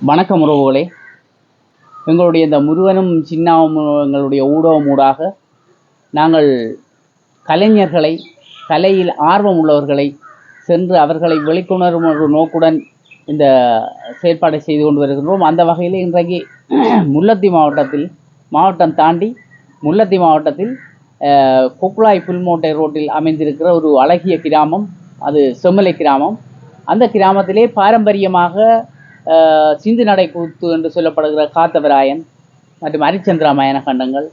வணக்கம் உறவுகளே. எங்களுடைய இந்த முருகனும் சின்னாவும் எங்களுடைய ஊடகம் ஊடாக நாங்கள் கலைஞர்களை கலையில் ஆர்வம் உள்ளவர்களை சென்று அவர்களை விழிப்புணர்வு ஒரு நோக்குடன் இந்த செயற்பாடை செய்து கொண்டு வருகின்றோம். அந்த வகையில் இன்றைக்கு முல்லத்தி மாவட்டத்தில் மாவட்டம் தாண்டி முல்லத்தி மாவட்டத்தில் கொக்குழாய் புல்மோட்டை ரோட்டில் அமைந்திருக்கிற ஒரு அழகிய கிராமம் அது செம்மலை கிராமம். அந்த கிராமத்திலே பாரம்பரியமாக சிந்து நடை கூத்து என்று சொல்லப்படுகிற காத்தவராயன் மற்றும் ஹரிச்சந்திராமாயண கண்டங்கள்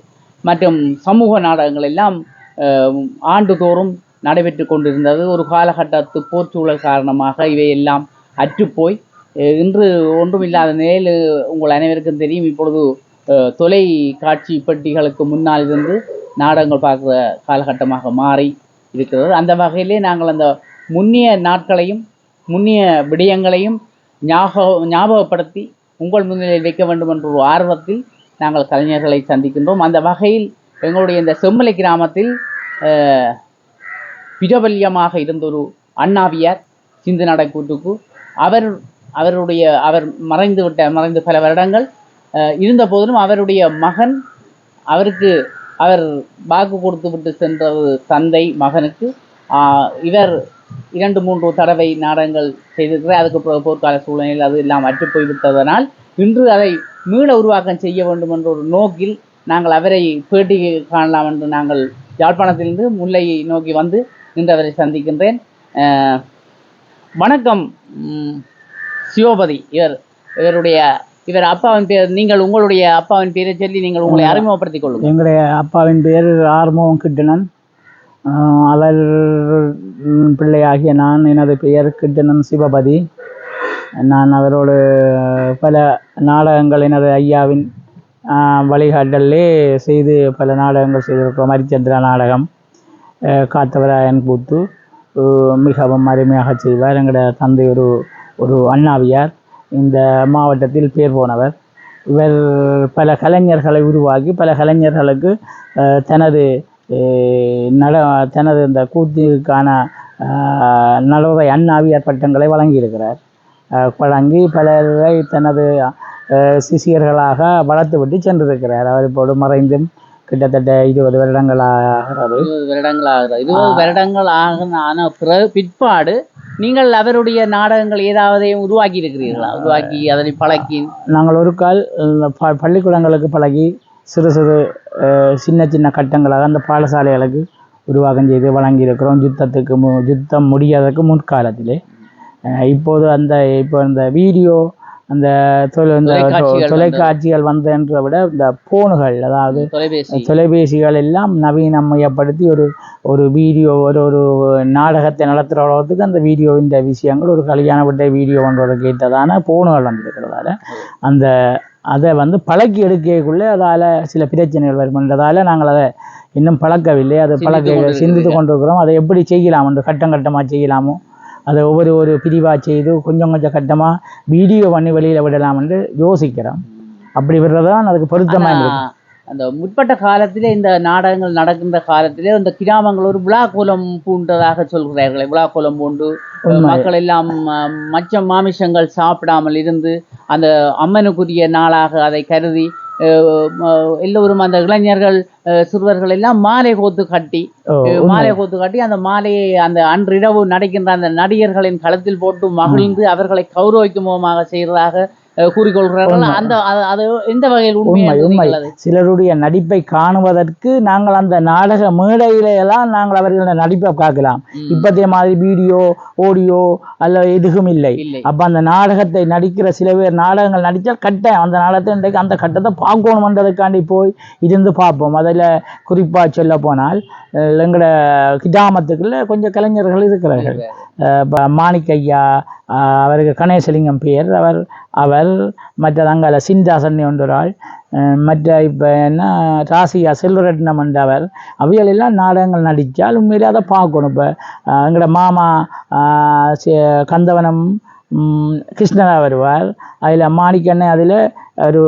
மற்றும் சமூக நாடகங்கள் எல்லாம் ஆண்டுதோறும் நடைபெற்று கொண்டிருந்தது. ஒரு காலகட்டத்து போர்ச்சூழல் காரணமாக இவை எல்லாம் அற்றுப்போய் இன்று ஒன்றுமில்லாத நிலையில் உங்கள் அனைவருக்கும் தெரியும். இப்பொழுது தொலை தொலைக்காட்சி பெட்டிகளுக்கு முன்னால் இருந்து நாடகங்கள் பார்க்குற காலகட்டமாக மாறி இருக்கிறது. அந்த வகையிலே நாங்கள் அந்த முன்னிய நாட்களையும் முன்னிய விடயங்களையும் ஞாபக ஞாபகப்படுத்தி உங்கள் முன்னிலையில் வைக்க வேண்டும் என்ற ஒரு ஆர்வத்தில் நாங்கள் கலைஞர்களை சந்திக்கின்றோம். அந்த வகையில் எங்களுடைய இந்த செம்மலை கிராமத்தில் அஹ், பிரபல்யமாக இருந்த ஒரு அண்ணாவியார் சிந்து நடக்கூட்டுக்கு அவர் அவருடைய அவர் மறைந்து விட்ட மறைந்து பல வருடங்கள் இருந்த போதிலும் அவருடைய மகன் அவருக்கு அவர் வாக்கு கொடுத்து விட்டு சென்றது தந்தை மகனுக்கு இவர் இரண்டு மூன்று தடவை நாடகங்கள் செய்திருக்கிறார் அதுக்கு போர்க்கால சூழ்நிலையில் அது எல்லாம் அற்றுப் போய்விட்டதனால் இன்று அதை மீள உருவாக்கம் செய்ய வேண்டும் என்ற ஒரு நோக்கில் நாங்கள் அவரை பேட்டி காணலாம் என்று நாங்கள் யாழ்ப்பாணத்திலிருந்து முல்லையை நோக்கி வந்து இன்று அவரை சந்திக்கின்றேன் வணக்கம் சிவபதி இவர் இவருடைய இவர் அப்பாவின் பேர் நீங்கள் உங்களுடைய அப்பாவின் பேரை சொல்லி நீங்கள் உங்களை அறிமுகப்படுத்திக் கொள்ளுங்கள். எங்களுடைய அப்பாவின் பேர் ஆர்மோகன் கிட்டனன் அவர் பிள்ளையாகிய நான் எனது பெயர் கிட்டனன் சிவபதி. நான் அவரோடு பல நாடகங்கள் எனது ஐயாவின் வழிகாட்டலே செய்து பல நாடகங்கள் செய்திருக்கிறோம். ஹரிச்சந்திரா நாடகம் காத்தவராயன் கூத்து மிகவும் அருமையாக செய்வார். எங்களோட தந்தை ஒரு ஒரு அண்ணாவியார். இந்த மாவட்டத்தில் பேர் போனவர். இவர் பல கலைஞர்களை உருவாக்கி பல கலைஞர்களுக்கு தனது நட தனது இந்த கூத்திற்கான அஹ், நலவை அண்ணாவியார் பட்டங்களை வழங்கியிருக்கிறார். வழங்கி பலரை தனது அஹ், சிஷியர்களாக வளர்த்து விட்டு சென்றிருக்கிறார். அவர் இப்போது மறைந்தும் கிட்டத்தட்ட இருபது வருடங்களாகிறது இருபது வருடங்கள் ஆகிறது. இருபது வருடங்கள் ஆன பிறகு பிற்பாடு நீங்கள் அவருடைய நாடகங்கள் ஏதாவது உருவாக்கி இருக்கிறீர்களா உருவாக்கி அதனை பழக்கி. நாங்கள் ஒரு கால் பள்ளிக்கூடங்களுக்கு பழகி சிறு சிறு சின்ன சின்ன கட்டங்களாக அந்த பாடசாலைகளுக்கு உருவாக்கம் செய்து வழங்கியிருக்கிறோம். யுத்தத்துக்கு மு யுத்தம் முடியாததுக்கு முற்காலத்திலே இப்போது அந்த இப்போ இந்த வீடியோ அந்த தொலை இந்த தொலைக்காட்சிகள் வந்ததை விட இந்த போனுகள் அதாவது தொலைபேசி. தொலைபேசிகள் எல்லாம் நவீனமயப்படுத்தி ஒரு ஒரு வீடியோ ஒரு ஒரு நாடகத்தை நடத்துகிறவர்களுக்கு அந்த வீடியோவின் விஷயங்கள் ஒரு கல்யாண விட்ட வீடியோ ஒன்றோட கேட்டதான போனுகள் வந்திருக்கிறதால அந்த அதை வந்து பழக்கி எடுக்கக்குள்ளே அதால் சில பிரச்சனைகள் வருமென்றதால நாங்கள் அதை இன்னும் பழக்கவில்லை. அதை பழக்க. சிந்தித்து கொண்டிருக்கிறோம். அதை எப்படி செய்யலாம்? என்று கட்டம் கட்டமாக செய்யலாமோ? அதை ஒவ்வொரு ஒரு பிரிவாக செய்து கொஞ்சம் கொஞ்சம் கட்டமாக வீடியோ பண்ணி வெளியில் விடலாம் என்று யோசிக்கிறோம். அப்படி விடுறதான் அதுக்கு பொருத்தமாக ஆனா, இருக்கு அந்த முற்பட்ட காலத்திலே இந்த நாடகங்கள் நடக்கின்ற காலத்திலே இந்த கிராமங்கள் ஒரு விழாக்கோலம் பூண்டதாக சொல்கிறார்களே விழாக்கோலம் பூண்டு. மக்கள் எல்லாம் அஹ், மச்சம் மாமிசங்கள் சாப்பிடாமல் இருந்து அந்த அம்மனுக்குரிய நாளாக அதை கருதி எல்லோரும் அந்த இளைஞர்கள் சிறுவர்கள் எல்லாம் மாலை கோத்து கட்டி. மாலை கோத்து காட்டி அந்த மாலையை அந்த அன்றிரவு நடிக்கின்ற அந்த நடிகர்களின் களத்தில் போட்டு மகிழ்ந்து அவர்களை கௌரவிக்கும் முகமாக செய்வதாக அஹ், கூறிக்கொள்கிறார்கள். அந்த அது- எந்த வகையில் உண்மை உண்மை சிலருடைய நடிப்பை காணுவதற்கு நாங்கள் அந்த நாடக மேடையில எல்லாம் நாங்கள் அவர்களோட நடிப்பை பார்க்கலாம் ம். இப்பத்திய மாதிரி வீடியோ ஆடியோ அல்ல எதுவும் இல்லை. அப்ப அந்த நாடகத்தை நடிக்கிற சில பேர் நாடகங்கள் நடித்தால் கட்டாயம் அந்த நாடகத்தை இன்றைக்கு அந்த கட்டத்தை பார்க்கணுமன்றதுக்காண்டி போய் இருந்து பார்ப்போம். அதில் குறிப்பாக சொல்ல போனால் எங்களோட கிராமத்துக்குள்ள கொஞ்சம் கலைஞர்கள் இருக்கிறார்கள். மாணிக்கையா அவருக்கு கணேசலிங்கம் பேர் அவர் அவர் மற்ற அங்கால சிந்தாசன் என்ற மற்ற இப்போ என்ன ராசியா செல்வரட்னம் என்றவர். அவைகளெல்லாம் நாடகங்கள் நடித்தால் உண்மையிலே அதை பார்க்கணும். இப்போ எங்களோட மாமா கந்தவனம் ம், கிருஷ்ணரா வருவார் அதில் மாணிக்கண்ணன் அதில் ஒரு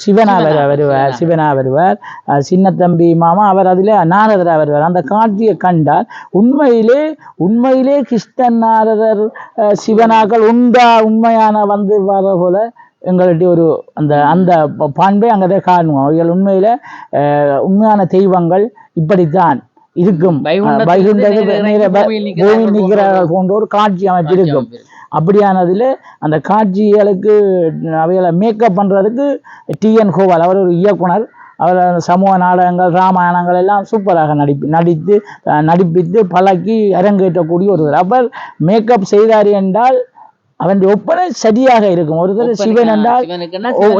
சிவனா வர வருவார் சிவனா வருவார் அஹ் சின்ன தம்பி மாமா அவர் அதில் நாரதரா வருவார் அந்த காட்சியை கண்டால் உண்மையிலே உண்மையிலே கிருஷ்ணன் நாரதர் சிவனாக்கள் உண்டா உண்மையான வந்து வர போல எங்களுடைய ஒரு அந்த அந்த பண்பை அங்கே காணுவோம் அவைகள் உண்மையில உண்மையான தெய்வங்கள் இப்படித்தான் இருக்கும் பூமியில் நிற்கிறார்கள் போன்ற ஒரு காட்சி அமைப்பு இருக்கும் அப்படியானதில் அந்த காட்சிகளுக்கு அவைகளை மேக்கப் பண்ணுறதுக்கு டிஎன் கோபால் அவர் ஒரு இயக்குனர். அவர் அந்த சமூக நாடகங்கள் ராமாயணங்கள் எல்லாம் சூப்பராக நடிப்பு நடித்து நடிப்பித்து பழக்கி அரங்கேற்றக்கூடிய ஒருவர். அவர் மேக்கப் செய்தார் என்றால் அவன் ஒப்பனை சரியாக இருக்கும். ஒருத்தர் சிவன் என்றால்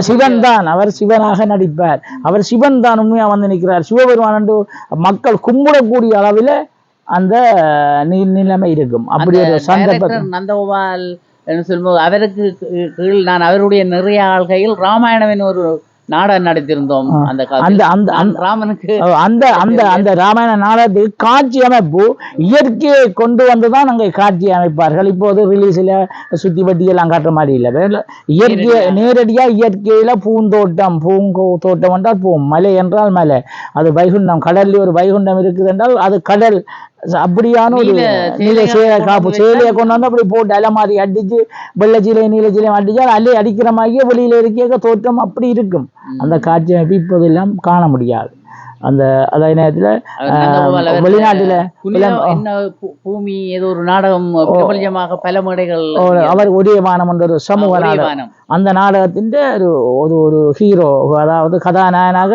சிவன். தான். அவர் சிவனாக நடிப்பார். அவர் சிவன் தான் உண்மையா வந்து நிற்கிறார். சிவபெருமான் என்று மக்கள் கும்பிடக்கூடிய அளவில் அந்த நிலைமை இருக்கும். அப்படி ஒரு சந்தர்ப்பம் நந்தகோபால் சொல்லும்போது அவருக்கு கீழ் நான் அவருடைய நிறைய ஆள்கையில் ராமாயணம் ஒரு நாடகம் நடித்திருந்தோம் அந்த அந்த அந்த ராமனுக்கு அந்த அந்த அந்த ராமாயண நாடகத்தில் காட்சி அமைப்பு இயற்கையை கொண்டு வந்து தான் அங்கே காட்சி அமைப்பார்கள். இப்போது ரிலீஸில் சுத்தி வட்டி எல்லாம் காட்டுற மாதிரி இல்லை. வேற இயற்கை நேரடியாக இயற்கையில பூந்தோட்டம் பூங்கோ தோட்டம் என்றால் பூ மலை என்றால் மலை. அது வைகுண்டம் கடல்ல ஒரு வைகுண்டம் இருக்குது என்றால் அது கடல் அப்படியான ஒரு நீல நீல சேலை காப்பு சேலையை அப்படி போட்டு அலை மாதிரி அடிச்சு வெள்ளச்சீலை நீலச்சீலையும் அடிச்சால் அலை அடிக்கிற மாதிரியே வெளியில இருக்க தோற்றம் அப்படி இருக்கும். அந்த காட்சி அமைப்பு இப்போதெல்லாம் காண முடியாது. அந்த அதே நேரத்தில் வெளிநாட்டில் என்ன பூமி ஏதோ ஒரு நாடகம் பிரபல்யமாக பல மேடைகள் அவர் என்ற ஒரு சமூக நாடகம். அந்த நாடகத்தின் ஒரு ஒரு ஒரு ஹீரோ அதாவது கதாநாயகனாக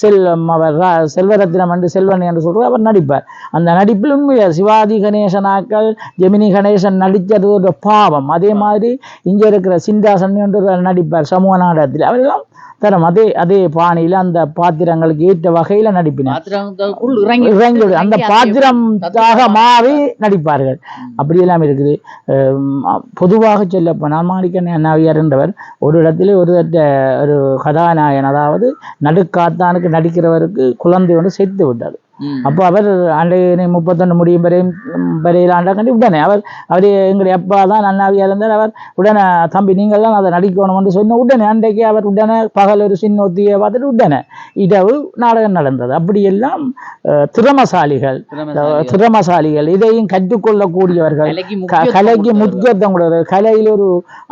செல்வம் அவர் செல்வரத்னம் என்று செல்வன் என்று சொல்ற அவர் நடிப்பார். அந்த நடிப்பில் உண்மையா சிவாஜி கணேசனாக்கள் ஜெமினி கணேசன் நடித்தது ஒரு பாவம். அதே மாதிரி இங்கே இருக்கிற சிந்தாசன் என்று நடிப்பார் சமூக நாடகத்தில். அவரெல்லாம் தரம். அதே அதே பாணியில் அந்த பாத்திரங்களுக்கு ஏற்ற வகையில் நடிப்பினார். இறங்கி. அந்த பாத்திரத்தாக மாறி நடிப்பார்கள். அப்படியெல்லாம் இருக்குது. பொதுவாக சொல்ல போனால் மாணிக்கன் அண்ணாவியார் என்றவர் ஒரு இடத்துல ஒரு ஒரு கதாநாயகன் அதாவது நடுக்காத்தானுக்கு நடிக்கிறவருக்கு குழந்தை ஒன்று செத்து விட்டார். அப்போ அவர் அன்றைய முப்பத்தொன்று முடியும் வரையும் வரையில் ஆண்டாக்கண்டி உடனே அவர் அவர் எங்களுடைய அப்பா தான் அண்ணாவியாக இருந்தார் அவர் உடனே தம்பி நீங்கள் தான் அதை நடிக்கணும்னு சொன்ன உடனே அன்றைக்கு அவர் உடனே பகல் ஒரு சின்ன ஒத்தியை பார்த்துட்டு உடனே இரவு நாடகம் நடந்தது அப்படியெல்லாம் திறமசாலிகள் திறமைசாலிகள். இதையும் கற்றுக்கொள்ளக்கூடியவர்கள் கலைக்கு முக்கியத்துவம் கொடுத்தவர்கள் கலையில் ஒரு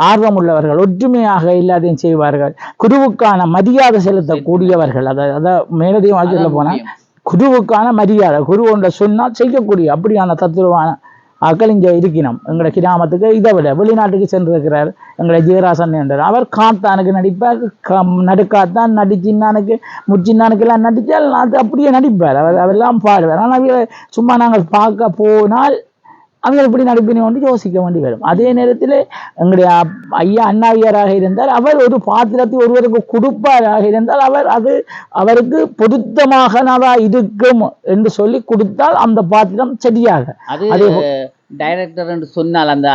ஆர்வம் உள்ளவர்கள் ஒற்றுமையாக எல்லாத்தையும் செய்வார்கள் குருவுக்கான மரியாதை செலுத்தக்கூடியவர்கள் அதை அதை மேலதிகமாக சொல்ல போனால். குருவுக்கான மரியாதை. குரு ஒன்றை சொன்னால் செய்யக்கூடிய அப்படியான தத்துவமான ஆக்கள் இங்கே இருக்கணும் எங்களை கிராமத்துக்கு இதை விட வெளிநாட்டுக்கு சென்றிருக்கிறார் எங்களை ஜெயராசன் என்றார். அவர் காத்தானுக்கு நடிப்பார் நடுக்காத்தான் நடிச்சின்னானுக்கு முச்சின்னானுக்கெல்லாம் நடித்தால் அது அப்படியே நடிப்பார். அவர் அவரெல்லாம் பாடுவார். ஆனால் அவரை சும்மா நாங்கள் பார்க்க போனால் அவங்க எப்படி நடிப்பினோன்னு யோசிக்க வேண்டி வரும். அதே நேரத்தில் எங்களுடைய ஐயா அண்ணாவியாராக இருந்தால் அவர் ஒரு பாத்திரத்தை ஒருவருக்கு கொடுப்பாராக இருந்தால் அவர் அது அவருக்கு பொருத்தமாகனதா இருக்கும் என்று சொல்லி கொடுத்தால் அந்த பாத்திரம் சரியாக அதே டைரக்டர் என்று சொன்னால் அந்த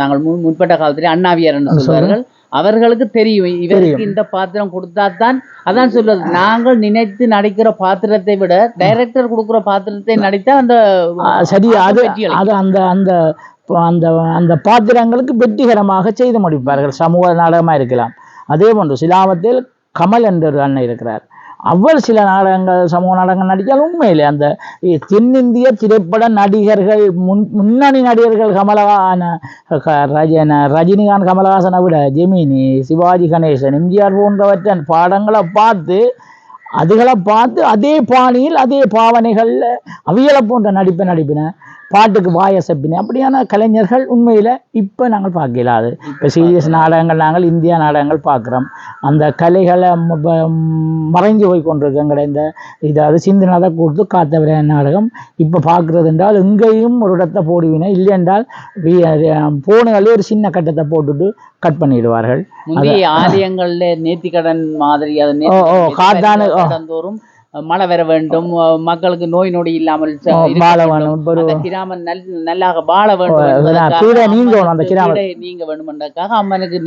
நாங்கள் முன் முற்பட்ட காலத்திலே அண்ணாவியார் என்று சொல்வார்கள். அவர்களுக்கு தெரியும். இவருக்கு இந்த பாத்திரம் கொடுத்தாதான் அதான் சொல்றது நாங்கள் நினைத்து நடிக்கிற பாத்திரத்தை விட டைரக்டர் கொடுக்கிற பாத்திரத்தை நடித்தா அந்த சரி அது. அது அந்த அந்த அந்த அந்த பாத்திரங்களுக்கு வெற்றிகரமாக செய்து முடிப்பார்கள். சமூக நாடகமாக இருக்கலாம். அதே போன்று சிலாமத்தில் கமல் என்ற ஒரு அண்ணன் இருக்கிறார். அவர் சில நாடகங்கள் சமூக நாடகங்கள் நடித்தால் உண்மையிலே அந்த தென்னிந்திய திரைப்பட நடிகர்கள் முன் முன்னணி நடிகர்கள் கமலஹான க- ரஜன ரஜினிகாந்த் கமலஹாசனை விட ஜெமினி சிவாஜி கணேசன் எம்ஜிஆர் போன்றவற்றின் பாடங்களை பார்த்து அதுகளை பார்த்து அதே பாணியில் அதே பாவனைகளில் அவியலை போன்ற நடிப்பை நடிப்பினேன் பாட்டுக்கு வாய செப்பின அப்படியான கலைஞர்கள் உண்மையில் இப்போ நாங்கள் பார்க்கல அது. இப்போ சீரியஸ் நாடகங்கள் நாங்கள் இந்தியா நாடகங்கள் பார்க்குறோம். அந்த கலைகளை மறைஞ்சு போய் கொண்டிருக்கங்கிற இந்த இதாவது சிந்தனதை கொடுத்து காத்தவர நாடகம். இப்போ பார்க்குறது என்றால் எங்கேயும் ஒரு இடத்தை போடுவினா. இல்லை என்றால் போனுகளே ஒரு சின்ன கட்டத்தை போட்டுட்டு கட் பண்ணிடுவார்கள். ஆலயங்கள்ல நேர்த்திக்கடன் மாதிரி காத்தானு, மழை வர வேண்டும் மக்களுக்கு நோய் நொடி இல்லாமல் வாழ வேண்டும். நல் நல்லாக வாழ வேண்டும் அந்த அம்மனுக்கு நீங்க அம்மனுக்கு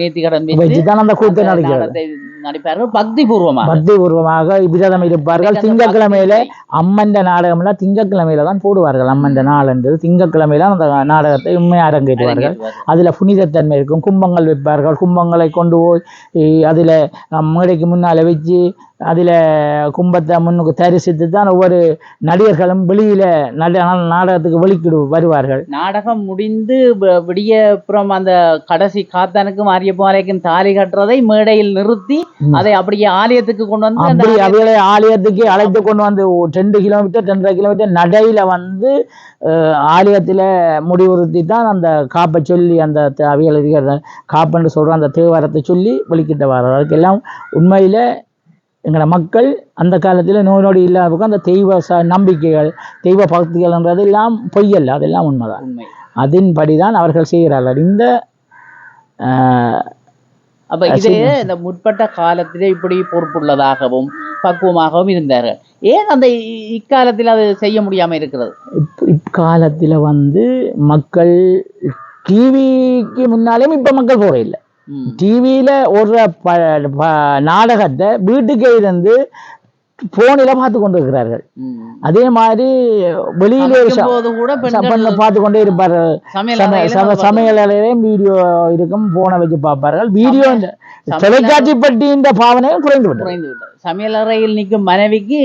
அந்த கூத்து அந்த நடக்கிறது. நாடகத்தை நடிப்பார்கள். பக்தி பூர்வமாக பக்தி பூர்வமாக விரதம் இருப்பார்கள் பக்தி. அம்மன் நாடகம்லாம் திங்கட்கிழமையில தான் போடுவார்கள். அம்மன் நாள் திங்கட்கிழமையில அந்த நாடகத்தை உண்மையாக அரங்கேற்றுவார்கள். அதுல புனிதத்தன்மை இருக்கும். கும்பங்கள் வைப்பார்கள். கும்பங்களை கொண்டு போய் அதுல மேடைக்கு முன்னால வச்சு அதுல கும்பத்தை முன் முன்னுக்கு தரிசித்து தான் ஒவ்வொரு நடிகர்களும் வெளியில நட நாடகத்துக்கு வெளிக்கிடு வருவார்கள் நாடகம் முடிந்து வ- விடிய அப்புறம் அந்த கடைசி காத்தானுக்கும் ஆரியப்பாறைக்கும் தாலி கட்டுறதை மேடையில் நிறுத்தி. அதை அப்படியே ஆலயத்துக்கு கொண்டு வந்து அப்படி அவைகளை ஆலயத்துக்கு அழைத்து கொண்டு வந்து ரெண்டு கிலோமீட்டர் ரெண்டரை கிலோமீட்டர் நடையில வந்து ஆலயத்துல முடிவுறுத்தி தான் அந்த காப்பை சொல்லி அந்த இருக்கிற காப்புன்னு சொல்ற அந்த தேவாரத்தை சொல்லி வெளிக்கிட்ட வர்றார் அதுக்கெல்லாம் உண்மையில எங்களோட மக்கள் அந்த காலத்துல நோய் நொடி இல்லாத அந்த தெய்வ ச நம்பிக்கைகள் தெய்வ பக்திகள்ன்றது எல்லாம் பொய்யல்ல அதெல்லாம் உண்மைதான். உண்மை. அதன்படி தான் அவர்கள் செய்கிறார்கள். இந்த அப்ப இது இந்த முற்பட்ட காலத்திலே இப்படி பொறுப்புள்ளதாகவும் பக்குவமாகவும் இருந்தார்கள் ஏன் அந்த இக்காலத்தில் அது செய்ய முடியாம இருக்கிறது? இக்காலத்தில் வந்து மக்கள் டிவிக்கு முன்னாலேயும் இப்போ மக்கள் போகிற இல்லை. டிவியில் ஒரு ப- நாடகத்தை வீட்டுக்கே இருந்து ஃபோனில் பார்த்து கொண்டு இருக்கிறார்கள். அதே மாதிரி வெளியிலே பார்த்து கொண்டே இருப்பார்கள். சமையல் அறையிலையும் வீடியோ இருக்கும் போனை வச்சு பார்ப்பார்கள். வீடியோ தொலைக்காட்சி பற்றி இந்த பாவனையும் குறைந்து விட்டது. குறைந்து விட்டது. சமையல் அறையில் நிற்கும் மனைவிக்கு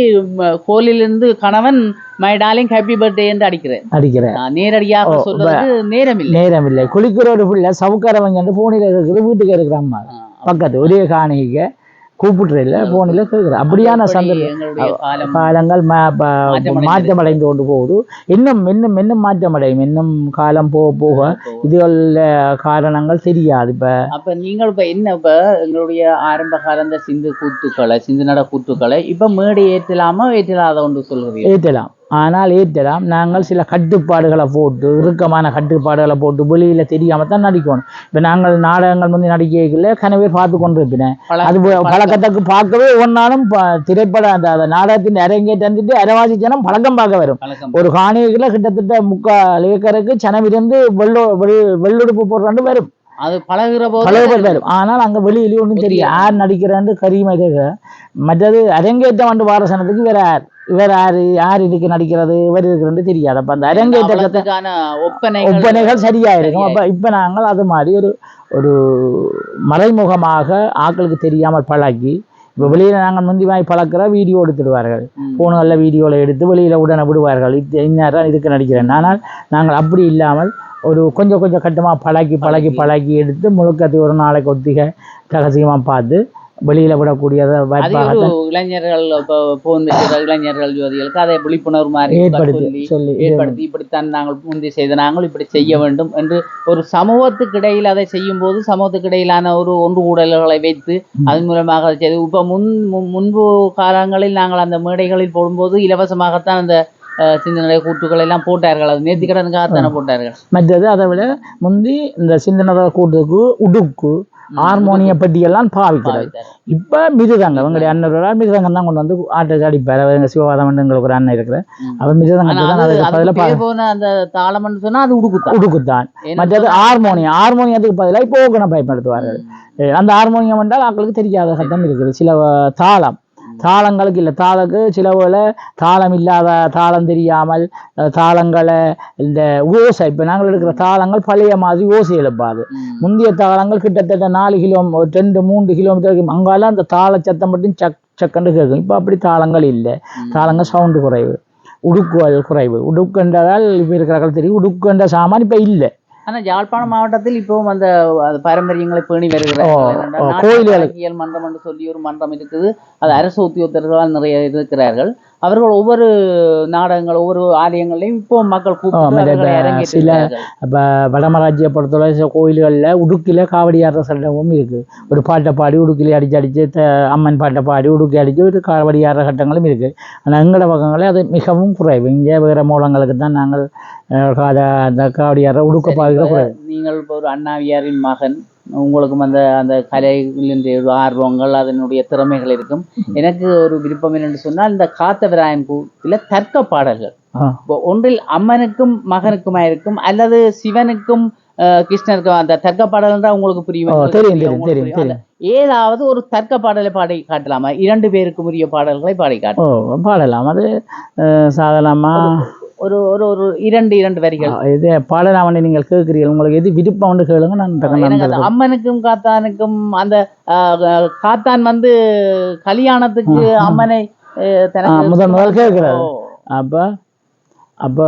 கோலிலிருந்து கணவன் மை டார்லிங் ஹாப்பி பர்த்டே என்று அடிக்கிறேன். அடிக்கிறேன். நேரடியாக ஓ, சொல்றதுக்கு நேரம் இல்லை நேரம் இல்லை குளிக்கிற ஒரு பிள்ளை சவுக்கரவங்க போனில் இருக்குது வீட்டுக்கு இருக்கிற அம்மா. பக்கத்து ஒரே காணிக்க. கூப்பிட்டுற இல்லை போனில் கேட்குறேன் அப்படியான அப்படி சந்தர்ப்பம் காலங்கள். மாற்றமடைந்து கொண்டு போகுது. இன்னும் இன்னும் இன்னும் மாற்றமடையும். இன்னும் காலம் போக போக இதுகளில் காரணங்கள் தெரியாது இப்போ. அப்ப நீங்கள் இப்ப என்ன இப்ப எங்களுடைய ஆரம்ப கால இந்த சிந்து கூத்துக்களை சிந்து நட கூத்துக்களை இப்ப மேடை ஏற்றலாமா ஏற்றலாத ஒன்று சொல்கிறீர்கள் ஏற்றலாம். ஆனால் ஏற்றலாம். நாங்கள் சில கட்டுப்பாடுகளை போட்டு இறுக்கமான கட்டுப்பாடுகளை போட்டு வெளியில் தெரியாமல் தான் நடிக்கணும். இப்போ நாங்கள் நாடகங்கள் வந்து நடிக்கல கனவே பார்த்து கொண்டு இருப்பினேன் அது பழக்கத்துக்கு பார்க்கவே ஒன்றாலும் திரைப்பட அந்த அந்த நாடகத்தின் அரங்கேற்றந்துட்டு அரைவாசி ஜனம் பழக்கம் பார்க்க வரும். ஒரு காணியில் கிட்டத்தட்ட முக்கால் ஏக்கருக்கு சனவிருந்து வெள்ளோ வெள் வெள்ளுடுப்பு போடுறாண்டு வரும். அது பழகுற போது ஆனால் அங்கே வெளியிலேயே ஒன்றும் தெரியும் யார் நடிக்கிறான்னு கரிமை கேட்க மற்றது அரங்கேற்றம் வந்து வார சனத்துக்கு வேற யார்? இவர் யார்? யார் இதுக்கு நடிக்கிறது? இவர் இருக்கிறது தெரியாது. அப்போ அந்த அரங்கேற்றத்தை அவ்வளவுக்கான ஒப்பனைகள் சரியா இருக்கும் அப்போ இப்போ நாங்கள் அது மாதிரி ஒரு ஒரு மறைமுகமாக ஆட்களுக்கு தெரியாமல் பழக்கி இப்போ வெளியில் நாங்கள் முந்தி வாங்கி பழக்கிற வீடியோ எடுத்துடுவார்கள். ஃபோனுகளில் வீடியோவில் எடுத்து வெளியில் உடனே விடுவார்கள். இந்நேரம் இதுக்கு நடிக்கிறேன். ஆனால் நாங்கள் அப்படி இல்லாமல் ஒரு கொஞ்சம் கொஞ்சம் கட்டமாக பழக்கி பழக்கி பழக்கி எடுத்து முழுக்கத்தை ஒரு நாளைக்கு ஒத்திகை ரகசியமாக பார்த்து வெளியில் விடக்கூடியதை வாய்ப்பாக இளைஞர்கள் இப்போ போன் வச்சுற இளைஞர்கள் ஜோதிகளுக்கு அதை விழிப்புணர்வு மாதிரி ஏற்படுத்தி சொல்லி ஏற்படுத்தி இப்படித்தான் நாங்கள் முந்தி செய்த நாங்கள் இப்படி செய்ய வேண்டும் என்று ஒரு சமூகத்துக்கு இடையில் அதை செய்யும் போது சமூகத்துக்கு இடையிலான ஒரு ஒன்று கூடல்களை வைத்து அதன் மூலமாக அதை செய்து இப்போ முன் முன்- முன்பு காலங்களில் நாங்கள் அந்த மேடைகளில் போடும்போது இலவசமாகத்தான் அந்த சிந்தனை கூட்டுகள் எல்லாம் போட்டார்கள். அது நேர்த்திக்கடனுக்காகத்தானே போட்டார்கள். மற்றது அதை விட முந்தி இந்த சிந்தனை கூட்டுக்கு உடுக்கு ஹார்மோனிய பெட்டியெல்லாம் பாவிக்கிறது இப்போ மிருதங்கம் எங்களுடைய அண்ணனோட மிருதங்கம் தான் கொண்டு வந்து ஆட்டை அடிப்பார். அவர் எங்கள் சிவபாதம் எங்களுக்கு ஒரு அண்ணன் இருக்கிற. அவர் தான் பதிலாக போன அந்த தாளம்னு சொன்னா அது உடுக்குத்தான். உடுக்குத்தான். மற்றது ஹார்மோனியம் ஹார்மோனியத்துக்கு பதிலாக இப்போ பயன்படுத்துவார்கள். அந்த ஹார்மோனியம் என்றால் ஆட்களுக்கு தெரியாத சட்டம் இருக்குது. சில தாளம். தாளங்களுக்கு இல்லை தாளக்கு சில தாளம் இல்லாத தாளம் தெரியாமல் தாளங்களை இந்த ஓசை இப்போ நாங்கள் எடுக்கிற தாளங்கள் பழைய மாதிரி ஓசை எழுப்பாது. முந்தைய தாளங்கள் கிட்டத்தட்ட நாலு கிலோ ரெண்டு மூன்று கிலோமீட்டருக்கு அங்கால அந்த தாள சத்தம் மட்டும் சக் சக்கண்டு கேட்கும். இப்போ அப்படி தாளங்கள் இல்லை. தாளங்கள் சவுண்டு குறைவு உடுக்குகள் குறைவு. உடுக்குன்றதால் இப்போ இருக்கிறார்கள் தெரியும் உடுக்குன்ற சாமான் இப்போ இல்லை. ஆனா யாழ்ப்பாணம் மாவட்டத்தில் இப்பவும் அந்த பாரம்பரியங்களை பேணி வருகிறார்கள். வழக்கியல் மன்றம் என்று சொல்லி ஒரு மன்றம் இருக்குது. அது அரசு உத்தியோகத்தர்களால் நிறைய இருக்கிறார்கள். அவர்கள் ஒவ்வொரு நாடகங்கள் ஒவ்வொரு ஆலயங்களையும் இப்போ மக்கள் கூப்பிட்டு சில-. இப்போ வடமராஜ்ய பொறுத்தவரை சில கோயில்களில் உடுக்கில் காவடி ஆடுற சட்டமும் இருக்குது ஒரு பாட்டை பாடி உடுக்கிலே அடிச்சு அடித்து த அம்மன் பாட்டை பாடி உடுக்கி அடித்து ஒரு காவடி ஆடுற கட்டங்களும் இருக்குது ஆனால் எங்களோட பக்கங்களில் அது மிகவும் குறைவு. இங்கே வேறு மூலங்களுக்கு தான் நாங்கள் அந்த காவடி ஆடுற உடுக்க பாடுகிற குறைவு. நீங்கள் இப்போ ஒரு அண்ணாவியாரின் மகன் உங்களுக்கும் அந்த அந்த கலைகளினுடைய ஒரு ஆர்வங்கள் அதனுடைய திறமைகள் இருக்கும். எனக்கு ஒரு விருப்பம் என்னென்று சொன்னால் இந்த காத்தவராயன் கூட்டில் தர்க்க பாடல்கள். ஒன்றில் அம்மனுக்கும் மகனுக்குமா இருக்கும் அல்லது சிவனுக்கும் கிருஷ்ணருக்கும் அந்த தர்க்க பாடல் என்றால் உங்களுக்கு புரியும். ஏதாவது ஒரு தர்க்க பாடலை பாடி காட்டலாமா? இரண்டு பேருக்கும் உரிய பாடல்களை பாடி காட்டு ஓ பாடலாம். அது சாதாரணமாக ஒரு ஒரு ஒரு இரண்டு இரண்டு வரிகள். இது பாடலாமன்னு நீங்கள் கேட்குறீர்கள். உங்களுக்கு எது விருப்பம் வந்து கேளுங்க நான் அம்மனுக்கும் காத்தானுக்கும் அந்த காத்தான் வந்து கல்யாணத்துக்கு அம்மனை முதல் முதல் கேட்கிறாரு. அப்போ அப்போ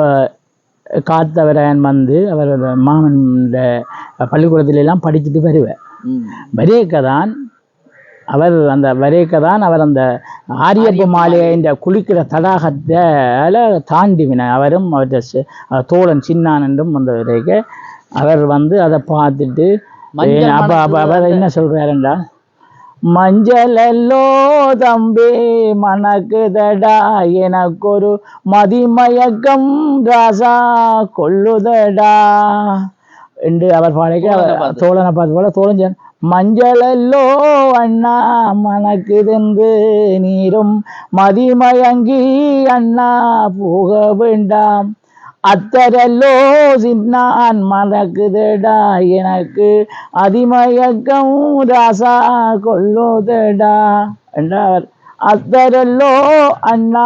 காத்தவராயன் வந்து அவரோட மாமன் பள்ளிக்கூடத்துல எல்லாம் படிச்சுட்டு வருவேன் ம். வரேக்க தான் அவர் அந்த வரேக்க தான் அவர் அந்த ஆரியப்ப இந்த குளிக்கிற தடாகத்தால தாண்டிவின அவரும் அவர்கிட்ட சி- அவர் தோழன் சின்னான் என்றும் வந்த வரைக்க அவர் வந்து அதை பார்த்துட்டு அப்போ அப்போ அவர் என்ன சொல்றாருண்டா? மஞ்சளல்லோ தம்பி மணக்குதடா எனக்கொரு மதிமயக்கம் ராசா கொள்ளுதடா. என்று அவர் பாடைக்கு தோழனை பார்த்து. தோழனை போல தோழஞ்சன் மஞ்சளல்லோ அண்ணா மணக்குதென்று நீரும் மதிமயங்கி அண்ணா போக வேண்டாம். அத்தரல்லோ சின்னான் மணக்குதடா எனக்கு அதிமயக்கம் ராசா கொள்ளுதடா என்றார். அத்தரல்லோ அண்ணா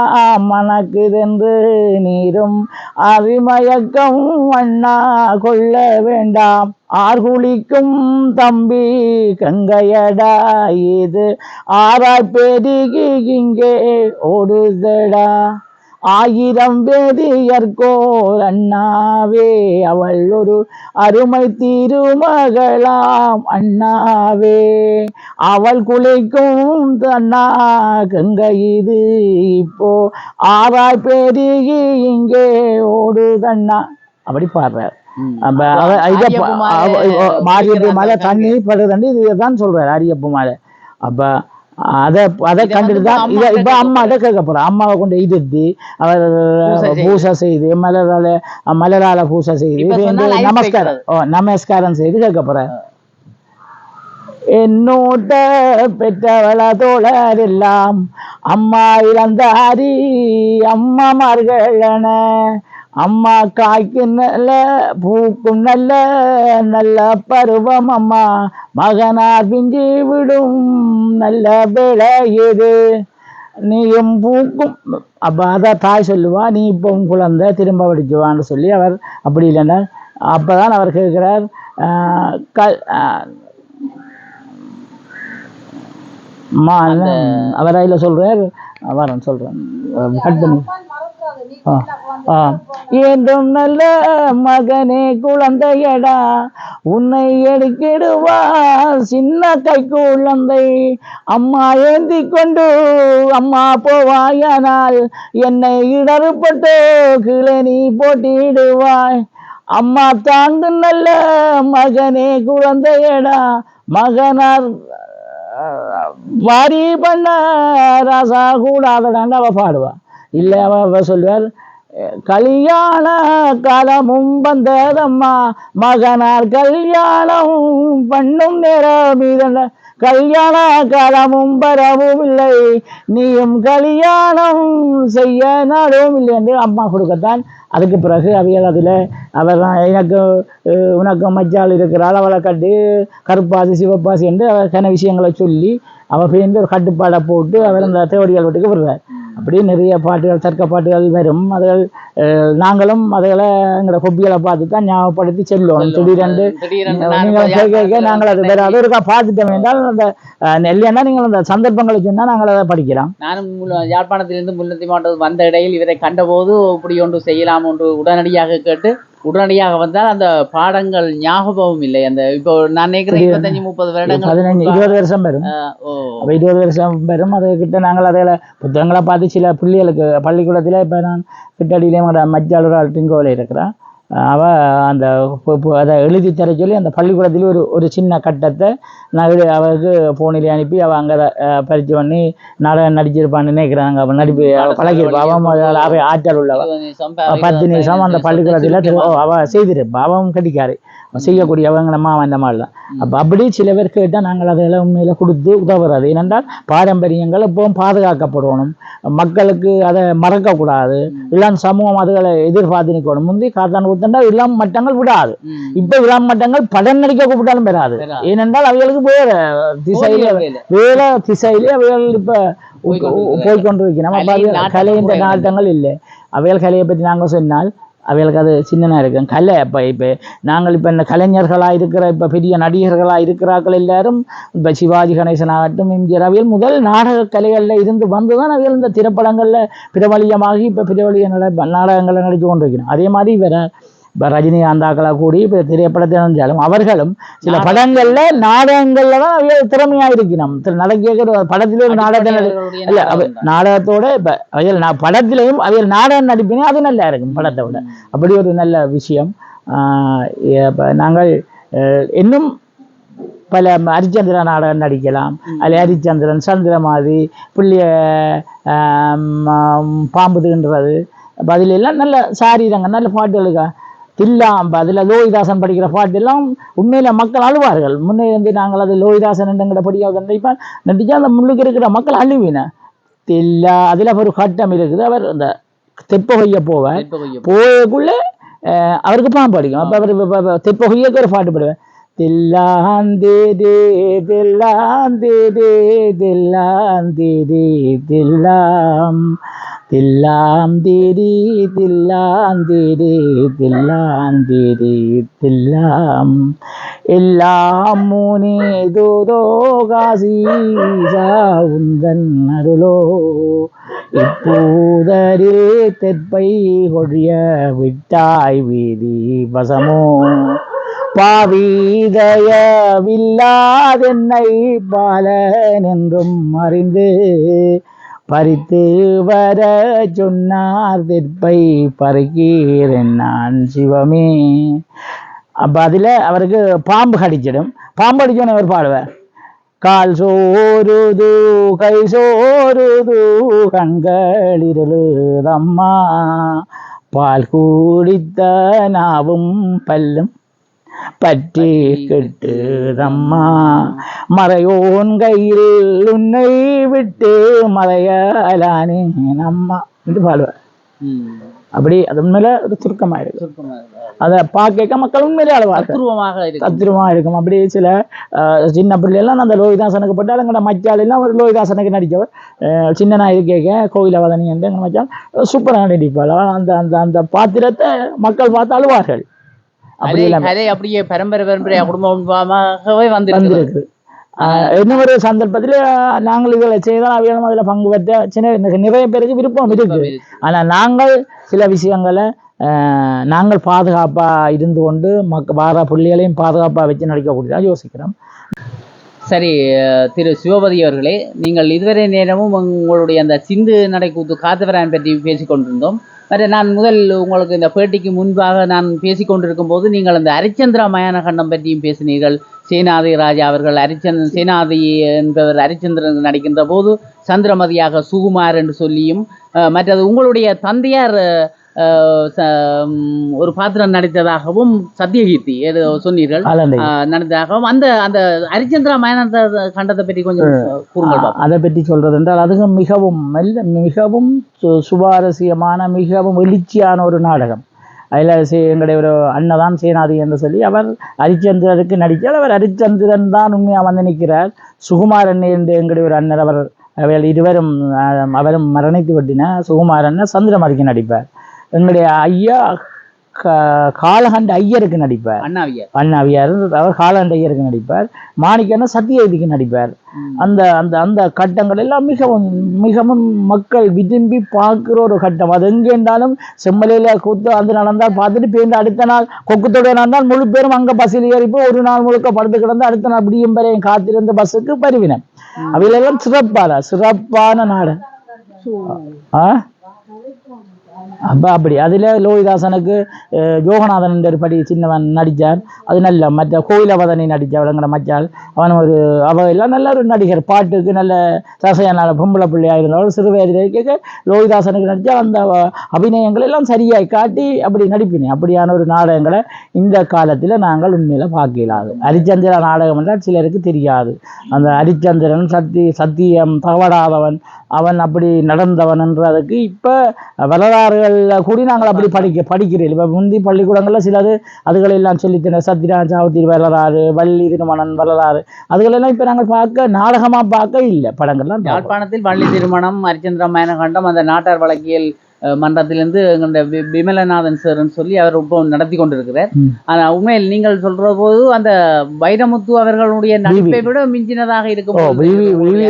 மணக்குதென்று நீரும் அறிமயக்கம் அண்ணா கொள்ள வேண்டாம். ஆர்குளிக்கும் தம்பி கங்கையடா இது ஆறாய் பெருகி இங்கே ஓடுதடா. ஆயிரம் வேதியர்கோர் அண்ணாவே அவள் ஒரு அருமை திருமகளாம் அண்ணாவே. அவள் குளிக்கும் தன்னா கங்கை இது இப்போ ஆறாய் பெருகி இங்கே ஓடுதண்ணா அப்படி பாடுறார். மாரியப்ப மாலை தண்ணி படுதண்டி இதுதான் சொல்றாரு ஆரியப்ப மாலை அப்ப அதை அதை கண்டுட்டு தான் இப்ப இதை இப்ப அம்மாட்ட கேட்க போறேன் அம்மாவை கொண்டு எதிர்த்து அவர் பூசை செய்து. மலரால மலரால பூசை செய்து நமஸ்காரம். ஓ நமஸ்காரம் செய்து கேட்க என்னோட்ட பெற்றவள தோழர் எல்லாம் அம்மா இறந்தாரி. அம்மாமார்களென அம்மா காய்க்கும் நல்ல பூக்கும் நல்ல நல்ல பருவம் அம்மா. மகனார் பிஞ்சி விடும் நல்ல வேலை இது நீயும் பூக்கும். அப்போ அதான் தாய் சொல்லுவா நீ இப்போ உன் குழந்தை திரும்ப படிச்சுவான்னு சொல்லி அவர் அப்படி இல்லைன்னா அப்பதான் அவர் கேட்கிறார் க அதில் சொல்றார் வரேன் சொல்றேன் கட் பண்ணி என்றும் நல்ல மகனே குழந்தையடா உன்னை எடுக்கிடுவா சின்ன கை குழந்தை. அம்மா ஏந்தி கொண்டு அம்மா போவாயானால் என்னை இடறுபட்டு கீழே நீ போட்டிடுவாய் அம்மா தாங்கு நல்ல மகனே குழந்தையடா மகனார் வாரி பண்ண ராசா கூடாதடான்னு அவ பாடுவா. இல்லை அவ சொல்வார் கல்யாண காலமும் வந்ததம்மா மகனார் கல்யாணம் பண்ணும் நேரம் இதன கல்யாண காலமும் வரவும் இல்லை நீயும் கல்யாணம் செய்ய நாடும் இல்லை என்று அம்மா கொடுக்கத்தான். அதுக்கு பிறகு அவியல் அதில் அவர் தான் எனக்கு உனக்கு மஜ்ஜால் இருக்கிறாள் அவளை கட்டி கருப்பாசி சிவப்பாசி என்று அவர் கன விஷயங்களை சொல்லி அவள் பேருந்து ஒரு கட்டுப்பாடை போட்டு அவர் அந்த தேவடிகள் வீட்டுக்கு விடுறார் அப்படியே நிறைய பாட்டுகள் தர்க்க பாட்டுகள் வரும் அதுகள் நாங்களும் அதுகளை எங்களோட கொப்பிகளை பார்த்து தான் ஞாபகப்படுத்தி செல்லுவோம் திடீரென்று நீங்கள் கேட்க நாங்கள் அது வேற அது பார்த்துட்டோம் என்றால் அந்த இல்லைன்னா நீங்கள் அந்த சந்தர்ப்பங்களை சொன்னால் நாங்கள் அதை படிக்கலாம். நானும் யாழ்ப்பாணத்திலிருந்து முல்லைத்தீவு மாவட்டம் வந்த இடையில் இவரை கண்டபோது இப்படி ஒன்று செய்யலாம் ஒன்று உடனடியாக கேட்டு உடனடியாக வந்தால் அந்த பாடங்கள் ஞாபகமும் இல்லை. அந்த இப்போ நான் நினைக்கிறேன் இருபத்தஞ்சு முப்பது வருடங்கள் பதினஞ்சு இருபது வருஷம் வரும். இருபது வருஷம் வரும். அதுக்கிட்ட நாங்கள் அதில் புத்தகங்களை பார்த்து சில பிள்ளைகளுக்கு பள்ளிக்கூடத்தில் இப்போ நான் கிட்டடியிலே மஜ்ஜாளூர் டிங்கோவில் இருக்கிறேன் அவள் அந்த அதை எழுதி தர சொல்லி அந்த பள்ளிக்கூடத்தில் ஒரு ஒரு சின்ன கட்டத்தை நான் எழு- அவருக்கு ஃபோனில் அனுப்பி அவள் அங்கே பரிச்சு பண்ணி நாடகம் நடிச்சிருப்பான்னு நினைக்கிறாங்க. அவள் நடிப்பு அவள் பழகிருப்பா அவன் ஆற்றல் உள்ளவ. இருபது நிமிஷம், பத்து நிமிஷம் அந்த பள்ளிக்கூடத்தில். அவள் செய்திருப்பா. அவன் கட்டிக்காரு. செய்யக்கூடிய அவங்க நம்ம அந்த மாதிரி தான். அப்போ அப்படி சில பேர் கேட்டால் நாங்கள் அதெல்லாம் உண்மையில கொடுத்து உதவுறது. ஏனென்றால் பாரம்பரியங்கள் எப்பவும் பாதுகாக்கப்படணும் மக்களுக்கு அதை மறக்கக்கூடாது. இளம் சமூகம் அதுகளை எதிர்பார்த்து நிற்கணும். முந்தி காத்தான் ஊத்தண்டா இளம் மட்டங்கள் விடாது. இப்போ இளம் மட்டங்கள் படம் நடிக்க கூப்பிட்டாலும் பெறாது. ஏனென்றால் அவைகளுக்கு வேற திசையில. வேற திசையிலே அவைகள் இப்போ. போய்கொண்டிருக்கிறோம் அப்போ கலை, அது நாட்டம் கலை இந்த கூட நாட்டங்கள் இல்லை அவைகள் கலையை பற்றி நாங்கள் சொன்னால் அவைகளுக்கு அது சின்னனாக இருக்கும். கலை இப்போ இப்போ நாங்கள் இப்போ இந்த கலைஞர்களாக இருக்கிற இப்போ பெரிய நடிகர்களாக இருக்கிறார்கள் எல்லாரும் இப்போ சிவாஜி கணேசன் ஆகட்டும் எம்ஜிஆர் அவையில் முதல் நாடக கலைகளில் இருந்து வந்து தான் அவைகள் இந்த திரைப்படங்களில் பிரபலியமாகி இப்போ பிரபலிய நட நாடகங்களில் நடித்து கொண்டிருக்கிறோம் அதே மாதிரி வேறு இப்போ ரஜினிகாந்தாக்களாக கூடி இப்போ திரைப்படத்தில் இருந்தாலும் அவர்களும் சில படங்கள்ல நாடகங்கள்ல தான் அவைகள் திறமையா இருக்கணும் நடக்கிற படத்திலே ஒரு நாடகத்தில் நடி- அடிப்படையாளர்களுடைய இல்ல. நாடகத்தோட இப்ப அவைகள் நான் படத்திலையும் அவைகள் நாடகம் நடிப்பினே அது நல்லா இருக்கும் படத்தை விட. அப்படி ஒரு நல்ல விஷயம். ஆஹ் இப்ப நாங்கள் இன்னும் பல ஹரிச்சந்திர நாடகம் நடிக்கலாம். அதில் ஹரிச்சந்திரன் சந்திரமாதி புள்ளிய பாம்பு அதுல எல்லாம் நல்ல சாரீரங்க நல்ல பாட்டுகளுக்கா தில்லாம் அதில் லோகிதாசன் படிக்கிற பாட்டு எல்லாம் உண்மையில மக்கள் அழுவார்கள். முன்னே இருந்து நாங்கள் அது லோகிதாசன் என்கிற படியாக நடிப்பான் நடிச்சா அந்த முள்ளுக்கு இருக்கிற மக்கள் அழுவின. தில்லா அதில் ஒரு கட்டம் இருக்குது. அவர் அந்த தெப்பகொய்ய போவார். போயக்குள்ள அவருக்கு பாம்பு அடிக்கும் அப்போ அவர் தெப்பகொய்யக்கு ஒரு பாட்டு பாடுவேன் தில்லாந்தேதே தில்லாந்தேதே தில்லாம் தில்லாம் தேதி தில்லாம். தில்லாந்திரி தில்லாந்திரி தில்லாந்திரி தில்லாம் எல்லாம் மூனே தோதோ காசீசா உந்தன் அருளோ. இப்பூதரே தெற்பை கொழிய விட்டாய் வீதி வசமோ. பாவீதயவில்லாதென்னை பாலன் என்றும் அறிந்து பறித்து வர சொன்னார் தெற்பை பறிக்கிறேன் நான் சிவமே. அப்போ அதில் அவருக்கு பாம்பு கடிச்சிடும். பாம்பு அடிச்சோன்னு அவர் பாடுவார். கால் சோறுது கை சோறுது கண்களிருளுதம்மா பால் கூடித்த நாவும் பல்லும் பற்றி கெட்டுதம்மா மறையோன் கையில் உன்னை விட்டு மறையலானே அம்மா என்று பாடுவார். அப்படி அது உண்மையில ஒரு சுருக்கமாக இருக்கு சுருக்கமா இருக்கு. அதை பார்க்க மக்கள் உண்மையிலே அழுவார்கள் தத்ரூபமாக தத்ரூபமாக இருக்கும். அப்படி சில சின்ன பிள்ளைலாம் அந்த லோகிதாசனுக்கு பட்டு எங்கட மச்சால் எல்லாம் ஒரு லோகிதாசனுக்கு நடித்தவர் அஹ், சின்ன நான் இருக்கேக்க கோயில வதனி என்று எங்கள் மச்சால் சூப்பராக நடிப்பாள். அந்த அந்த அந்த பாத்திரத்தை மக்கள் பார்த்து அழுவார்கள். கதை அப்படியே பரம்பரை பரம்பரையா குடும்பமாகவே வந்திருக்கு இன்னும் ஒரு சந்தர்ப்பத்தில் நாங்கள் இதில் செய்தால் அவையும் அதில் பங்கு பெற்ற சின்ன நிறைய பேருக்கு விருப்பம் இருக்கு ஆனால் நாங்கள் சில விஷயங்களை நாங்கள் பாதுகாப்பாக இருந்து கொண்டு மக்க வார புள்ளிகளையும் பாதுகாப்பாக வச்சு நடிக்கக்கூடியதாக யோசிக்கிறோம் சரி திரு சிவபதி அவர்களே நீங்கள் இதுவரை நேரமும் உங்களுடைய அந்த சிந்து நடைக்கூத்து காத்தவராயன் பற்றி பேசிக் கொண்டிருந்தோம் மற்ற நான் முதல் உங்களுக்கு இந்த பேட்டிக்கு முன்பாக நான் பேசிக் கொண்டிருக்கும் போது நீங்கள் அந்த ஹரிச்சந்திரா மயான கண்டம் பற்றியும் பேசினீர்கள். சேனாதி ராஜா அவர்கள் ஹரிச்சந்திரன் சேனாதி என்பவர் ஹரிச்சந்திரன் நடிக்கின்ற போது சந்திரமதியாக சுகுமார் என்று சொல்லியும் மற்றது உங்களுடைய தந்தையார் ஒரு பாத்திரம் நடித்ததாகவும் சத்தியகீர்த்தி ஏதோ சொன்னீர்கள். நடந்ததாகவும் அந்த அந்த ஹரிச்சந்திரா மயனந்த கண்டத்தை பற்றி கொஞ்சம். அதை பற்றி சொல்றது என்றால் அதுவும் மிகவும் மெல்ல மிகவும் சுவாரஸ்யமான மிகவும் எழுச்சியான ஒரு நாடகம். அதில் எங்களுடைய ஒரு அண்ணதான் சேனாதி என்று சொல்லி அவர் ஹரிச்சந்திரருக்கு நடித்தார். அவர் ஹரிச்சந்திரன் தான் உண்மையாக வந்து நிற்கிறார். சுகுமாரன் என்று எங்களுடைய ஒரு அண்ணர் அவர் அவர்கள் இருவரும் அவரும் மரணித்து விட்டின சுகுமாரன் சந்திரமதிக்கு நடிப்பார். எங்களுடைய ஐயா காலகண்ட ஐயருக்கு நடிப்பார். அண்ணாவியார். அண்ணாவியார். அவர் காலாண்ட ஐயருக்கு நடிப்பார். மாணிக்கன்னா சத்தியவதிக்கு நடிப்பார். அந்த அந்த அந்த கட்டங்கள் எல்லாம் மிகவும் மிகவும் மக்கள் விரும்பி பார்க்குற ஒரு கட்டம். அது எங்கே இருந்தாலும் செம்மலையில் கூத்து அது நடந்தால் பார்த்துட்டு பேருந்து அடுத்த நாள் கொக்குத்தோட நடந்தால் முழு பேரும் அங்கே பஸ்ஸில் ஏறி போய் ஒரு நாள் முழுக்க படுத்து கிடந்து அடுத்த நாள் விடியும் வரையும் காத்திருந்த பஸ்ஸுக்கு பருவினேன் அவைகளெல்லாம் சிறப்பான சிறப்பான நாடு. ஆ? அப்போ அப்படி. அதில் லோகிதாசனுக்கு ஜோகநாதன் யோகநாதன் என்ற ஒரு படி சின்னவன் நடித்தார் அது நல்ல மற்ற கோயிலவதனை நடித்தவளங்கிற மச்சால் அவன் ஒரு அவ எல்லாம் நல்ல ஒரு நடிகர். பாட்டுக்கு நல்ல ரசையான பொம்பளை பிள்ளையாக இருந்தாலும் சிறு வயதிலே லோகிதாசனுக்கு நடித்தா அந்த அபிநயங்கள் எல்லாம் சரியாய் காட்டி அப்படி நடிப்பினேன். அப்படியான ஒரு நாடகங்களை இந்த காலத்தில் நாங்கள் உண்மையில் பார்க்க ஹரிச்சந்திரா ஹரிச்சந்திர நாடகம் என்றால் சிலருக்கு தெரியாது. அந்த ஹரிச்சந்திரன் சத்தி சத்தியம் தவடாதவன் அவன் அப்படி நடந்தவன் என்றதுக்கு இப்போ வரலாறுகளில் கூடி நாங்கள் அப்படி படிக்க படிக்கிறோம். இப்போ முந்தி பள்ளிக்கூடங்களில் சிலது அதுகளெல்லாம் சொல்லித்தன சத்யராஜ் சாவத்திரி வரலாறு வள்ளி திருமணம் வரலாறு அதுகளெல்லாம் இப்போ நாங்கள் பார்க்க நாடகமாக பார்க்க இல்லை. படங்கள்லாம் யாழ்ப்பாணத்தில் வள்ளி திருமணம் ஹரிச்சந்திர மயனகண்டம் அந்த நாட்டார் வழக்கியல் மன்றத்திலிருந்து எங்களுடைய விமலநாதன் சார்னு சொல்லி அவர் இப்போ நடத்தி கொண்டிருக்கிறார். ம். ஆனா உண்மையில் நீங்கள் சொல்ற போது அந்த வைரமுத்து அவர்களுடைய நடிப்பை விட மிஞ்சினதாக இருக்கும்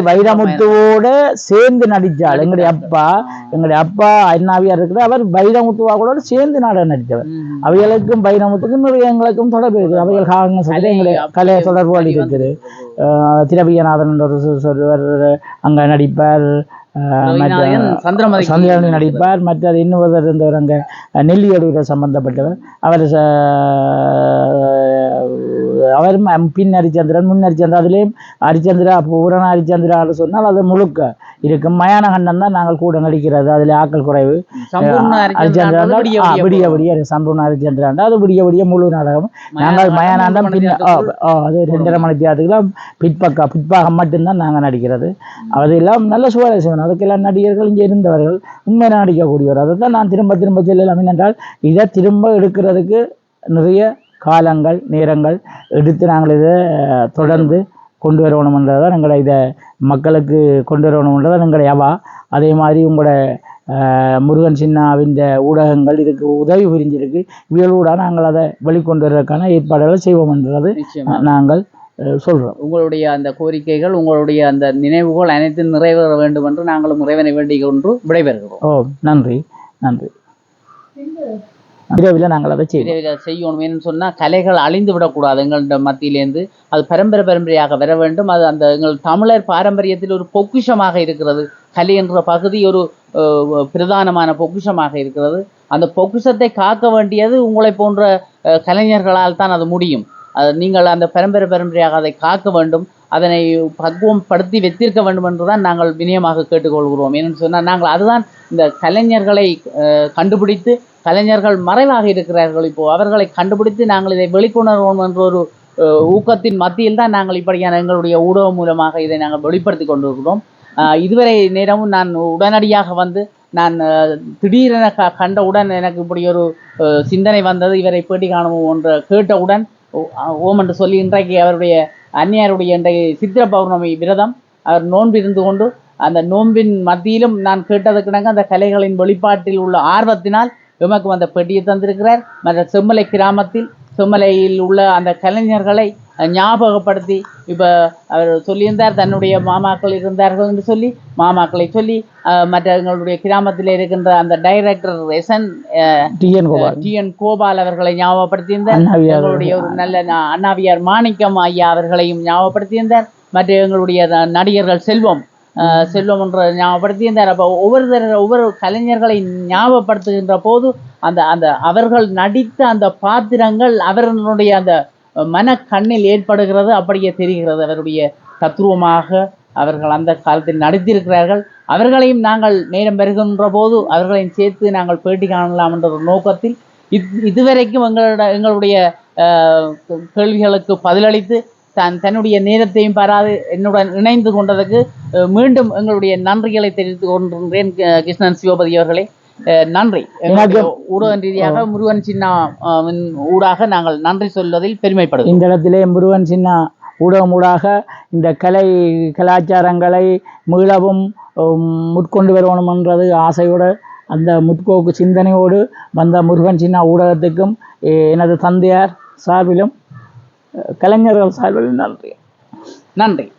வைரமுத்துவோட சேர்ந்து நடிச்சாள். எங்களுடைய அப்பா எங்களுடைய அப்பா அண்ணாவியார் இருக்கிற அவர் வைரமுத்துவா கூட சேர்ந்து நாடகம் நடித்தவர். அவைகளுக்கும் வைரமுத்துக்கும் நிறைய எங்களுக்கும் தொடர்பு இருக்குது. அவைகள் காங்கிரஸ் எங்களுடைய கலை தொடர்பு இருக்குது அஹ் திரவியநாதன் ஒரு ஒருவர் அங்க நடிப்பார். சந்திரமதி நடிப்பார் மற்றது இன்னொருவர் இருந்தவர் அங்கே நெல்லியடியில் சம்பந்தப்பட்டவர். அவர் அவர் பின் ஹரிச்சந்திரன் முன் ஹரிச்சந்திரன் அதுலேயும் ஹரிச்சந்திரா பூரண ஹரிச்சந்திரான்னு சொன்னால் அது முழுக்க இருக்கும். மயான கண்டம் தான் நாங்கள் கூட நடிக்கிறது. அதில் ஆக்கள் குறைவு. ஹரிச்சந்திரன் விடிய விடிய சம்பூர்ண ஹரிச்சந்திரன் அது விடிய விடிய முழு நாடகம். நாங்கள் மயானாண்டம் ஆ, அது ரெண்டரை மணி தேரத்துக்குலாம் பிற்பக்கா பிற்பாகம் மட்டும்தான் நாங்கள் நடிக்கிறது. அதெல்லாம் நல்ல சுவாரஸ்யம் அதுக்கெல்லாம் நடிகர்கள் இங்கே இருந்தவர்கள் உண்மையாக நடிக்கக்கூடியவர். அதை தான் நான் திரும்ப திரும்ப சொல்லலாம். என்னென்றால் இதை திரும்ப எடுக்கிறதுக்கு நிறைய காலங்கள் நேரங்கள் எடுத்து நாங்கள் இதை தொடர்ந்து கொண்டு வரணுன்றதான் எங்களை இதை மக்களுக்கு கொண்டு வரணுன்றதான் எங்களுடைய அவா. அதே மாதிரி உங்களோட முருகன் சின்னாவின் ஊடகங்கள் இதுக்கு உதவி புரிஞ்சிருக்கு. இவர்களோட நாங்கள் அதை வெளிக்கொண்டு வருவதற்கான ஏற்பாடுகளை செய்வோம்ன்றது நாங்கள் அஹ், சொல்றோம். உங்களுடைய அந்த கோரிக்கைகள் உங்களுடைய அந்த நினைவுகள் அனைத்தும் நிறைவேற வேண்டும் என்று நாங்களும் இறைவனை வேண்டிக் கொண்டு விடைபெறுகிறோம். ஓ நன்றி நன்றி. விரைவில் நாங்கள் அதை செய்வோம். விரைவில் செய்யணும் சொன்னால் சொன்னா கலைகள் அழிந்து விடக்கூடாது எங்கள்ட மத்தியிலேருந்து அது பரம்பரை பரம்பரையாக வர வேண்டும். அது அந்த எங்கள் தமிழர் பாரம்பரியத்தில் ஒரு பொக்கிஷமாக இருக்கிறது. கலை என்ற பகுதி ஒரு பிரதானமான பொக்கிஷமாக இருக்கிறது. அந்த பொக்கிஷத்தை காக்க வேண்டியது உங்களை போன்ற கலைஞர்களால் தான் அது முடியும். நீங்கள் அந்த பரம்பரை பரம்பரையாக அதை காக்க வேண்டும் அதனை பக்குவப்படுத்தி வைத்திருக்க வேண்டும் என்றுதான் நாங்கள் வினயமாக கேட்டுக்கொள்கிறோம். ஏன்னு சொன்னால் நாங்கள் அதுதான் இந்த கலைஞர்களை கண்டுபிடித்து கலைஞர்கள் மறைவாக இருக்கிறார்கள் இப்போது அவர்களை கண்டுபிடித்து நாங்கள் இதை வெளிக்கொணர்வோம் என்ற ஒரு ஊக்கத்தின் மத்தியில் தான் நாங்கள் இப்படியான எங்களுடைய ஊடகம் மூலமாக இதை நாங்கள் வெளிப்படுத்தி கொண்டிருக்கிறோம். இதுவரை நேரமும் நான் உடனடியாக வந்து நான் திடீரென க கண்டவுடன் எனக்கு இப்படி ஒரு சிந்தனை வந்தது. இவரை பேட்டி காணுவோம் என்ற கேட்டவுடன் ஓம் என்று சொல்லி இன்றைக்கு அவருடைய அந்நியாருடைய இன்றைய சித்திர பௌர்ணமி விரதம் அவர் நோன்பு இருந்து கொண்டு அந்த நோன்பின் மத்தியிலும் நான் கேட்டதுக்கிணங்க அந்த கலைகளின் வெளிப்பாட்டில் உள்ள ஆர்வத்தினால் எமக்கு அந்த பெட்டியை தந்திருக்கிறார். மற்ற செம்மலை கிராமத்தில் செம்மலையில் உள்ள அந்த கலைஞர்களை ஞாபகப்படுத்தி இப்போ அவர் சொல்லியிருந்தார் தன்னுடைய மாமாக்கள் இருந்தார்கள் என்று சொல்லி மாமாக்களை சொல்லி மற்ற எங்களுடைய கிராமத்தில் இருக்கின்ற அந்த director SN TN Gopal. T N Gopal அவர்களை ஞாபகப்படுத்தியிருந்தார். எங்களுடைய ஒரு நல்ல அண்ணாவியார் மாணிக்கம் ஐயா அவர்களையும் ஞாபகப்படுத்தியிருந்தார். மற்ற எங்களுடைய நடிகர்கள் செல்வம் செல்வம் என்ற ஞாபகப்படுத்தியிருந்தார் அப்போ ஒவ்வொரு தர- ஒவ்வொரு கலைஞர்களை ஞாபகப்படுத்துகின்ற போது அந்த அந்த அவர்கள் நடித்த அந்த பாத்திரங்கள் அவர்களுடைய அந்த மனக்கண்ணில் ஏற்படுகிறது அப்படியே தெரிகிறது. அவருடைய தத்துவமாக அவர்கள் அந்த காலத்தில் நடித்திருக்கிறார்கள். அவர்களையும் நாங்கள் நேரம் பெறுகின்ற போது அவர்களையும் சேர்த்து நாங்கள் பேட்டி காணலாம் என்ற ஒரு நோக்கத்தில் இது இதுவரைக்கும் எங்களோட எங்களுடைய கேள்விகளுக்கு பதிலளித்து தன் தன்னுடைய நேரத்தையும் பாராது என்னுடன் இணைந்து கொண்டதுக்கு அஹ், மீண்டும் எங்களுடைய நன்றிகளை தெரிவித்துக் கொண்டிருக்கிறேன் கிருஷ்ணன் சிவபதி அவர்களே. நன்றி. ஊடக ரீதியாக முருகன் சின்னா ஊடாக நாங்கள் நன்றி சொல்வதில் பெருமைப்படுகிறோம். இந்த இடத்திலே முருகன் சின்ன ஊடகம் ஊடாக இந்த கலை கலாச்சாரங்களை மீளவும் உம், முற்கொண்டு வரணுமென்றது ஆசையோடு அந்த முற்போக்கு சிந்தனையோடு வந்த முருகன் சின்ன ஊடகத்துக்கும் எனது தந்தையார் சார்பிலும் கலைஞர்கள் சார்பில் நன்றி. நன்றி.